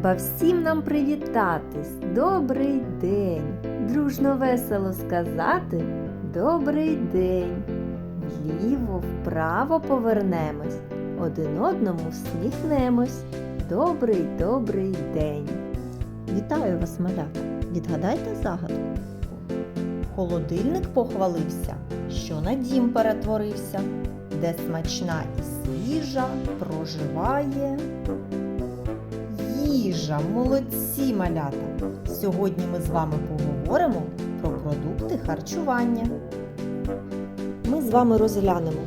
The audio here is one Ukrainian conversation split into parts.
Треба всім нам привітатись. Добрий день. Дружно весело сказати Добрий день. Вліво, вправо повернемось, один одному всміхнемось. Добрий, добрий день. Вітаю вас, малята! Відгадайте загадку. Холодильник похвалився, що на дім перетворився, де смачна і свіжа проживає їжа. Молодці, малята! Сьогодні ми з вами поговоримо про продукти харчування. Ми з вами розглянемо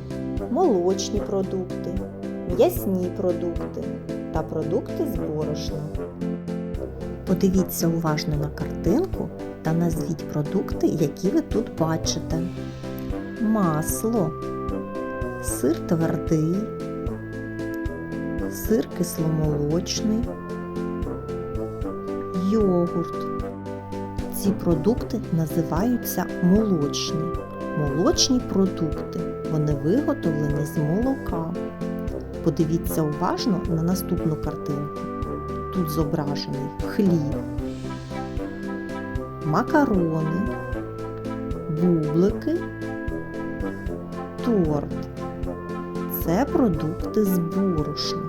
молочні продукти, м'ясні продукти та продукти з борошна. Подивіться уважно на картинку та назвіть продукти, які ви тут бачите. Масло, сир твердий, сир кисломолочний, йогурт. Ці продукти називаються молочні. Молочні продукти. Вони виготовлені з молока. Подивіться уважно на наступну картинку. Тут зображений хліб, макарони, бублики, торт. Це продукти з борошна,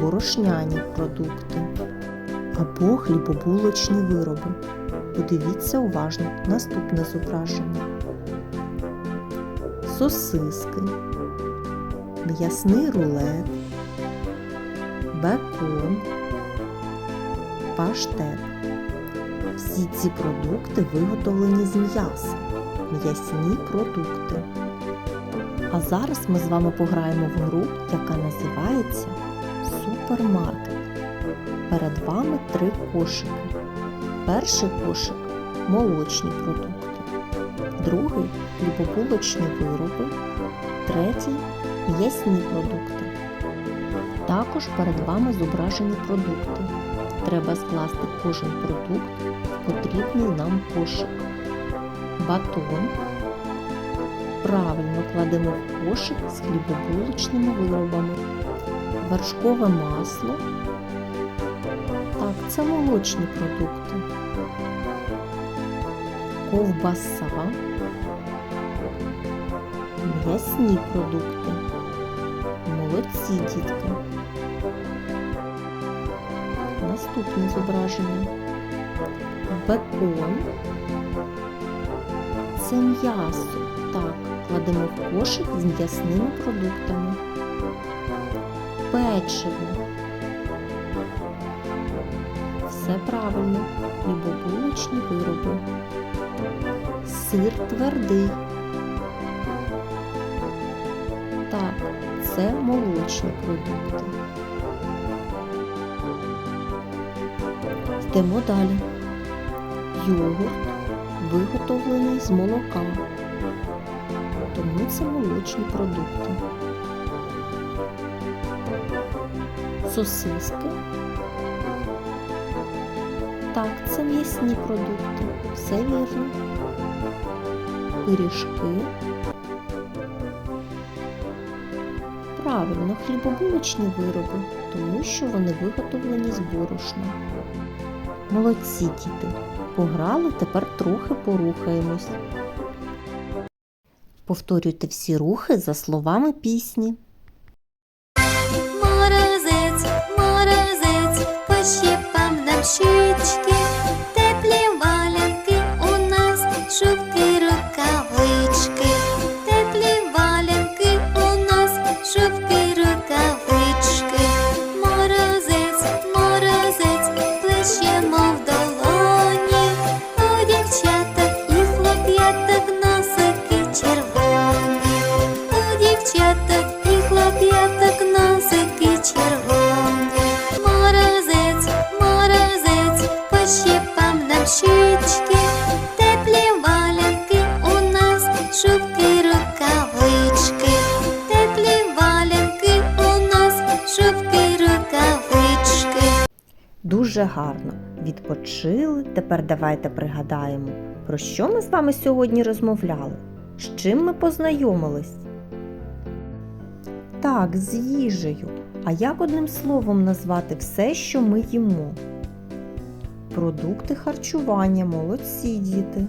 борошняні продукти або хлібобулочні вироби. Подивіться уважно наступне зображення. Сосиски, м'ясний рулет, бекон, паштет. Всі ці продукти виготовлені з м'яса, м'ясні продукти. А зараз ми з вами пограємо в гру, яка називається Супермаркет. Перед вами три кошики. Перший кошик молочні продукти, другий хлібобулочні вироби, третій м'ясні продукти. Також перед вами зображені продукти. Треба скласти кожен продукт в потрібний нам кошик. Батон. Правильно кладемо в кошик з хлібобулочними виробами. Вершкове масло. Це молочні продукти. Ковбаса. М'ясні продукти. Молодці дітки. Наступне зображення. Бекон. Це м'ясо. Так, кладемо в кошик з м'ясними продуктами. Печиво. Все правильно. Хлібобулочні вироби. Сир твердий. Так, це молочні продукти. Йдемо далі. Йогурт виготовлений з молока. Тому це молочні продукти. Сосиски. Так, це м'ясні продукти. Все вірно. Пиріжки. Правильно, хлібобулочні вироби, тому що вони виготовлені з борошна. Молодці діти. Пограли, тепер трохи порухаємось. Повторюйте всі рухи за словами пісні. Морозець, морозець, пощипав нам щічки, у нас, шубки рукавички, теплі валянки у нас, шубки рукавички. Дуже гарно. Відпочили. Тепер давайте пригадаємо, про що ми з вами сьогодні розмовляли, з чим ми познайомились. Так, з їжею. А як одним словом назвати все, що ми їмо? Продукти харчування, молодці діти.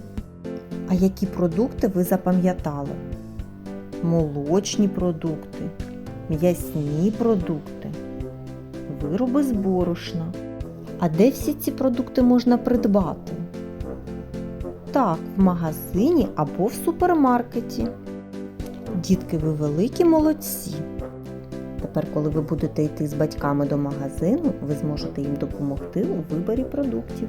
А які продукти ви запам'ятали? Молочні продукти, м'ясні продукти, вироби з борошна. А де всі ці продукти можна придбати? Так, в магазині або в супермаркеті. Дітки, ви великі молодці. Тепер, коли ви будете йти з батьками до магазину, ви зможете їм допомогти у виборі продуктів.